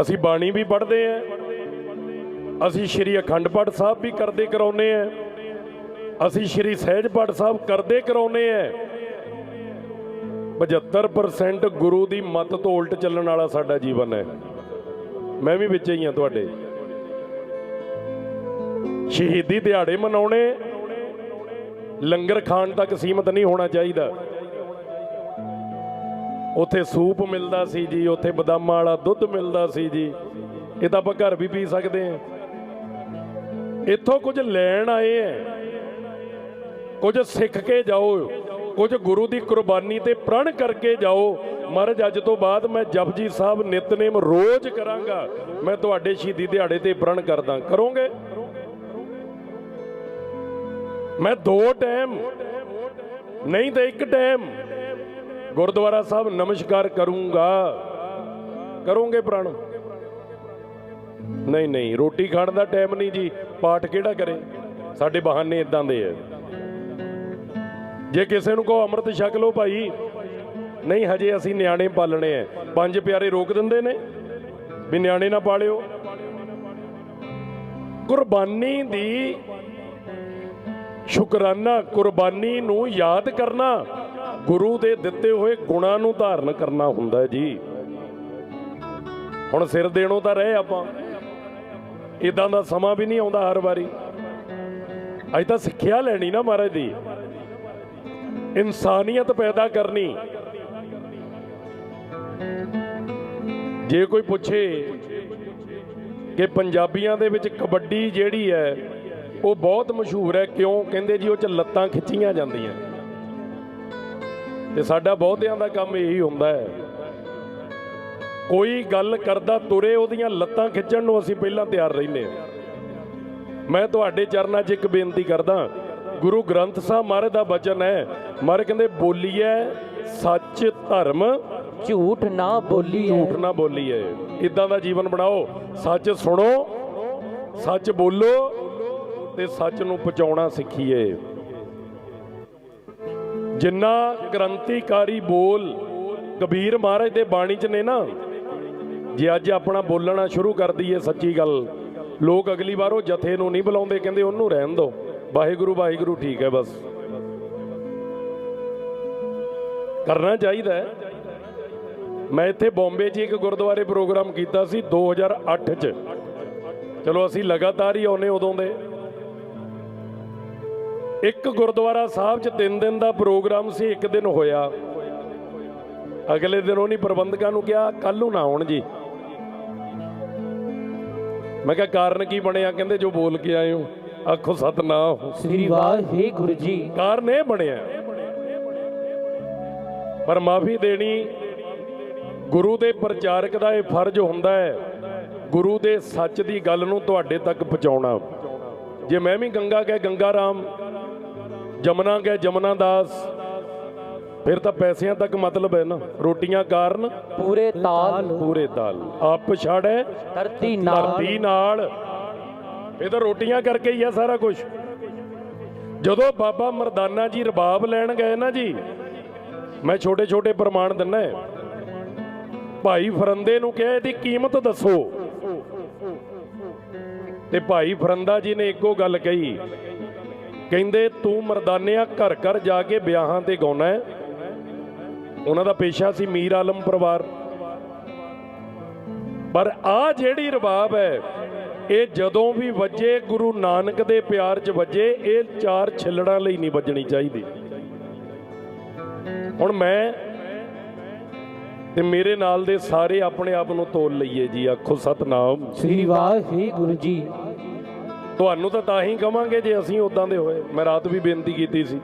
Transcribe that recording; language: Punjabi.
ਅਸੀਂ ਬਾਣੀ ਵੀ ਪੜ੍ਹਦੇ ਆਂ ਅਸੀਂ ਸ਼੍ਰੀ ਅਖੰਡ ਪਾਠ ਸਾਹਿਬ ਵੀ ਕਰਦੇ ਕਰਾਉਨੇ ਆਂ ਅਸੀਂ ਸ਼੍ਰੀ ਸਹਿਜ ਪਾਠ ਸਾਹਿਬ ਕਰਦੇ ਕਰਾਉਨੇ ਆਂ 75% ਗੁਰੂ ਦੀ ਮੱਤ ਤੋਂ ਉਲਟ ਚੱਲਣ ਵਾਲਾ ਸਾਡਾ ਜੀਵਨ ਹੈ। ਮੈਂ ਵੀ ਵਿੱਚ ਹੀ ਹਾਂ ਤੁਹਾਡੇ। ਸ਼ਹੀਦੀ ਦਿਹਾੜੇ ਮਨਾਉਣੇ। ਲੰਗਰ ਖਾਣ ਤੱਕ ਸੀਮਤ ਨਹੀਂ ਹੋਣਾ ਚਾਹੀਦਾ। ਉੱਥੇ ਸੂਪ ਮਿਲਦਾ ਸੀ ਜੀ, ਉੱਥੇ ਬਦਾਮਾਂ ਵਾਲਾ ਦੁੱਧ ਮਿਲਦਾ ਸੀ ਜੀ। ਇਹ ਤਾਂ ਆਪਾਂ ਘਰ ਵੀ ਪੀ ਸਕਦੇ ਹਾਂ। ਇੱਥੋਂ ਕੁਝ ਲੈਣ ਆਏ ਐ ਕੁਝ ਸਿੱਖ ਕੇ ਜਾਓ, ਕੁਝ ਗੁਰੂ ਦੀ ਕੁਰਬਾਨੀ ਤੇ ਪ੍ਰਣ ਕਰਕੇ ਜਾਓ। ਮਹਾਰਾਜ, ਅੱਜ ਤੋਂ ਬਾਅਦ ਮੈਂ ਜਪਜੀ ਸਾਹਿਬ ਨਿਤਨੇਮ ਰੋਜ਼ ਕਰਾਂਗਾ। ਮੈਂ ਤੁਹਾਡੇ ਸ਼ਹੀਦੀ ਦਿਹਾੜੇ ਤੇ ਪ੍ਰਣ ਕਰਦਾ। ਕਰੋਗੇ? ਮੈਂ ਦੋ ਟਾਈਮ, ਨਹੀਂ ਤਾਂ ਇੱਕ ਟਾਈਮ। ਗੁਰਦੁਆਰਾ ਸਾਹਿਬ ਨਮਸਕਾਰ ਕਰੂੰਗਾ। ਕਰੋਗੇ ਪ੍ਰਣ? ਨਹੀਂ ਨਹੀਂ, ਰੋਟੀ ਖਾਣ ਦਾ ਟਾਈਮ ਨਹੀਂ ਜੀ। ਪਾਠ ਕਿਹੜਾ ਕਰੇ? ਸਾਡੇ ਬਹਾਨੇ ਇਦਾਂ ਦੇ ਐ ਜੇ ਕਿਸੇ ਨੂੰ ਕਹੋ ਅੰਮ੍ਰਿਤ ਛਕ ਲਓ ਭਾਈ, ਨਹੀਂ ਹਜੇ ਅਸੀਂ ਨਿਆਣੇ ਪਾਲਣੇ ਐ ਪੰਜ ਪਿਆਰੇ ਰੋਕ ਦਿੰਦੇ ਨੇ, ਵੀ ਨਿਆਣੇ ਨਾ ਪਾਲਿਓ। ਕੁਰਬਾਨੀ ਦੀ ਸ਼ੁਕਰਾਨਾ, ਕੁਰਬਾਨੀ ਨੂੰ ਯਾਦ ਕਰਨਾ। ਗੁਰੂ ਦੇ ਦਿੱਤੇ ਹੋਏ ਗੁਣਾਂ ਨੂੰ ਧਾਰਨ ਕਰਨਾ ਹੁੰਦਾ ਜੀ। ਹੁਣ ਸਿਰ ਦੇਣੋਂ ਤਾਂ ਰਹੇ ਆਪਾਂ। ਇਦਾਂ ਦਾ ਸਮਾਂ ਵੀ ਨਹੀਂ ਆਉਂਦਾ ਹਰ ਵਾਰੀ। ਅੱਜ ਤਾਂ ਸਿੱਖਿਆ ਲੈਣੀ ਨਾ ਮਹਾਰਾਜ ਦੀ। ਇਨਸਾਨੀਅਤ ਪੈਦਾ ਕਰਨੀ। ਜੇ ਕੋਈ ਪੁੱਛੇ ਕਿ ਪੰਜਾਬੀਆਂ ਦੇ ਵਿੱਚ ਕਬੱਡੀ ਜਿਹੜੀ ਹੈ, ਉਹ ਬਹੁਤ ਮਸ਼ਹੂਰ ਹੈ। ਕਿਉਂ? ਕਹਿੰਦੇ ਜੀ ਉਹ ਚ ਲੱਤਾਂ ਖਿੱਚੀਆਂ ਜਾਂਦੀਆਂ। ਤੇ ਸਾਡਾ ਬਹੁਤਿਆਂ ਦਾ ਕੰਮ ਇਹੀ ਹੁੰਦਾ ਹੈ। ਕੋਈ ਗੱਲ ਕਰਦਾ ਤੁਰੇ ਉਹਦੀਆਂ ਲੱਤਾਂ ਖਿੱਚਣ ਨੂੰ ਅਸੀਂ ਪਹਿਲਾਂ ਤਿਆਰ ਰਹਿੰਦੇ ਹਾਂ। ਮੈਂ ਤੁਹਾਡੇ ਚਰਨਾਂ 'ਚ ਇੱਕ ਬੇਨਤੀ ਕਰਦਾ ਗੁਰੂ ਗ੍ਰੰਥ ਸਾਹਿਬ ਮਹਾਰਾਜ ਦਾ ਬਚਨ ਹੈ ਮਹਾਰਾਜ ਕਹਿੰਦੇ ਬੋਲੀਐ ਸੱਚ ਧਰਮ। ਝੂਠ ਨਾ ਬੋਲੀਏ ਝੂਠ ਨਾ ਬੋਲੀਏ ਇਦਾਂ ਦਾ ਜੀਵਨ ਬਣਾਓ ਸੱਚ ਸੁਣੋ ਸੱਚ ਬੋਲੋ ਤੇ ਸੱਚ ਨੂੰ ਪਹੁੰਚਾਉਣਾ ਸਿੱਖੀਏ। ਜਿੰਨਾ ਕ੍ਰਾਂਤੀਕਾਰੀ ਬੋਲ ਕਬੀਰ ਮਹਾਰਾਜ ਦੇ ਬਾਣੀ 'ਚ ਨੇ ਨਾ, ਜੇ ਅੱਜ ਆਪਣਾ ਬੋਲਣਾ ਸ਼ੁਰੂ ਕਰ ਦਈਏ ਸੱਚੀ ਗੱਲ, ਲੋਕ ਅਗਲੀ ਵਾਰ ਉਹ ਜਥੇ ਨੂੰ ਨਹੀਂ ਬੁਲਾਉਂਦੇ, ਕਹਿੰਦੇ ਉਹਨੂੰ ਰਹਿਣ ਦਿਓ ਵਾਹਿਗੁਰੂ ਵਾਹਿਗੁਰੂ, ਠੀਕ ਹੈ ਬਸ। ਕਰਨਾ ਚਾਹੀਦਾ ਮੈਂ ਇੱਥੇ ਬੰਬੇ 'ਚ ਇੱਕ ਗੁਰਦੁਆਰੇ ਪ੍ਰੋਗਰਾਮ ਕੀਤਾ ਸੀ 2008 'ਚ। ਚਲੋ, ਅਸੀਂ ਲਗਾਤਾਰ ਹੀ ਆਉਨੇ ਉਦੋਂ ਦੇ। ਇੱਕ ਗੁਰਦੁਆਰਾ ਸਾਹਿਬ 'ਚ 3 ਦਿਨ ਦਾ ਪ੍ਰੋਗਰਾਮ ਸੀ ਇੱਕ ਦਿਨ ਹੋਇਆ। ਅਗਲੇ ਦਿਨ ਉਹਨੀ ਪ੍ਰਬੰਧਕਾਂ ਨੂੰ ਕਿਹਾ ਕੱਲ ਨੂੰ ਨਾ ਆਉਣ ਜੀ। ਮੈਂ ਕਿਹਾ ਕਾਰਨ ਕੀ ਬਣਿਆ? ਕਹਿੰਦੇ ਜੋ ਬੋਲ ਕੇ ਆਏ ਹੋ ਆਖੋ ਸਤਨਾਮ ਸ੍ਰੀ ਵਾਹਿਗੁਰੂ ਜੀ। ਕਾਰਨ ਇਹ ਬਣਿਆ। ਪਰ ਮਾਫੀ ਦੇਣੀ ਗੁਰੂ ਦੇ ਪ੍ਰਚਾਰਕ ਦਾ ਇਹ ਫਰਜ਼ ਹੁੰਦਾ ਹੈ ਗੁਰੂ ਦੇ ਸੱਚ ਦੀ ਗੱਲ ਨੂੰ ਤੁਹਾਡੇ ਤੱਕ ਪਹੁੰਚਾਉਣਾ। ਜੇ ਮੈਂ ਵੀ ਗੰਗਾ ਗਏ ਗੰਗਾ ਰਾਮ। ਜਮਨਾ ਗਏ ਜਮਨਾ ਦਾਸ। ਫਿਰ ਤਾਂ ਪੈਸਿਆਂ ਤੱਕ ਮਤਲਬ ਹੈ ਨਾ। ਰੋਟੀਆਂ ਕਾਰਨ ਪੂਰੇ ਤਾਲ। ਪੂਰੇ ਤਾਲ। ਆਪ ਛਾੜੈ ਧਰਤੀ ਨਾਲ। ਧਰਤੀ ਨਾਲ। ਇਹ ਤਾਂ ਰੋਟੀਆਂ ਕਰਕੇ ਹੀ ਆ ਸਾਰਾ ਕੁਝ ਜਦੋਂ ਬਾਬਾ ਮਰਦਾਨਾ ਜੀ ਰਬਾਬ ਲੈਣ ਗਏ ਨਾ ਜੀ ਮੈਂ ਛੋਟੇ ਛੋਟੇ ਪ੍ਰਮਾਣ ਦਿੰਨਾ। ਭਾਈ ਫਰੰਦੇ ਨੂੰ ਕਿਹਾ ਇਹਦੀ ਕੀਮਤ ਦੱਸੋ। ਤੇ ਭਾਈ ਫਰੰਦਾ ਜੀ ਨੇ ਇੱਕੋ ਗੱਲ ਕਹੀ ਕਹਿੰਦੇ, ਤੂੰ ਮਰਦਾਨਿਆ ਘਰ ਘਰ ਜਾ ਕੇ ਵਿਆਹਾਂ ਤੇ ਗਾਉਣਾ ਹੈ। ਉਹਨਾਂ ਦਾ ਪੇਸ਼ਾ ਸੀ ਮੀਰ ਆਲਮ ਪਰਿਵਾਰ। ਪਰ ਆ ਜਿਹੜੀ ਰਬਾਬ ਹੈ, ਇਹ ਜਦੋਂ ਵੀ ਵੱਜੇ, ਗੁਰੂ ਨਾਨਕ ਦੇ ਪਿਆਰ 'ਚ ਵੱਜੇ, ਇਹ ਚਾਰ ਛਿੱਲੜਾਂ ਲਈ ਨਹੀਂ ਵੱਜਣੀ ਚਾਹੀਦੀ। ਹੁਣ ਮੈਂ ਤੇ ਮੇਰੇ ਨਾਲ ਦੇ ਸਾਰੇ ਆਪਣੇ ਆਪ ਨੂੰ ਤੋਲ ਲਈਏ ਜੀ, ਆਖੋ ਸਤਨਾਮ। ਸ੍ਰੀ ਵਾਹਿਗੁਰੂ ਜੀ ਤੁਹਾਨੂੰ ਤਾਂ ਤਾਂ ਹੀ ਕਵਾਂਗੇ ਜੇ ਅਸੀਂ ਉਦਾਂ ਦੇ ਹੋਏ। ਮੈਂ ਰਾਤ ਵੀ ਬੇਨਤੀ ਕੀਤੀ ਸੀ।